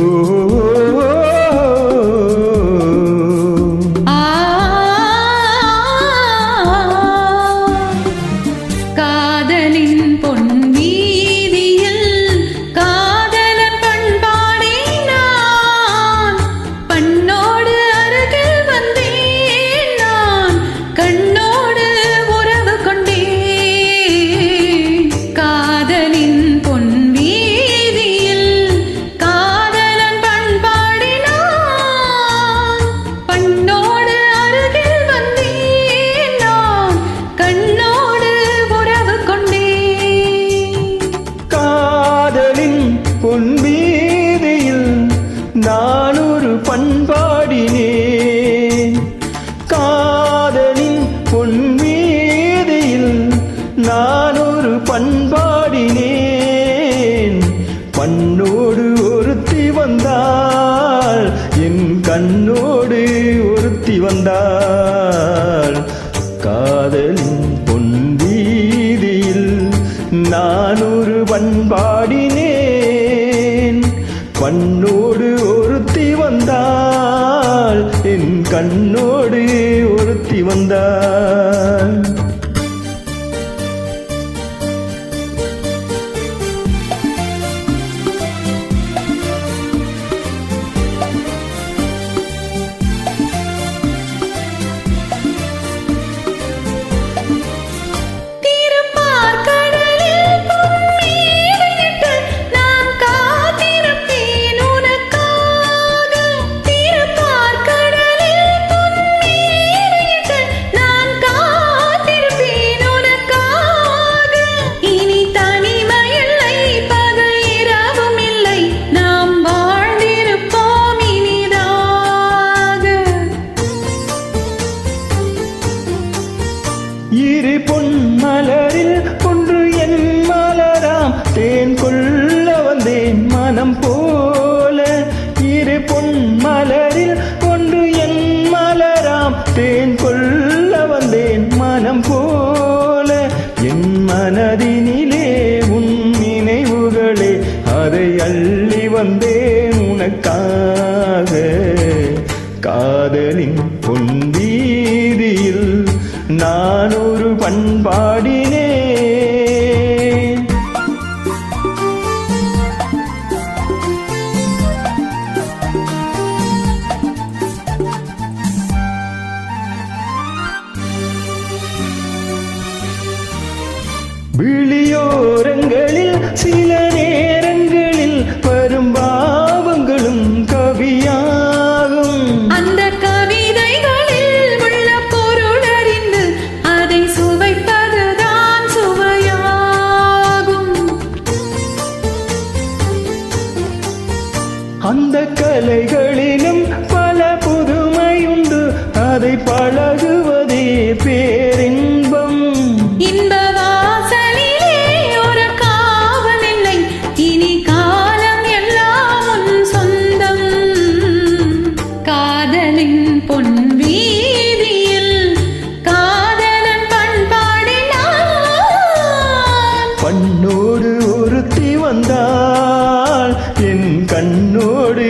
Oh. மண்ணோடு ஒருத்தி வந்தாள். என் கண்ணோடு ஒருத்தி வந்தாள். கொள்ள மனம் போல இரு பொன் மலரில் கொண்டு என் மலராம் தேன் கொள்ள வந்தேன். மனம் போல என் மனதினிலே உன் நினைவுகளே அதை அள்ளி வந்தேன் உனக்காக. காதலின் பொன் வீதியில் நான் ஒரு பண்பாடினே விழியோரங்களில் சில நேரங்களில் வரும் பாவங்களும் கவியாகும். அந்த கவிதைகளில் உள்ள பொருளறிந்து அதை சுவைப்பதுதான் சுவையாகும். அந்த கலைகளிலும் பல புதுமையுண்டு. அதை பழகுவதே பேரின்பம் கண்ணோடு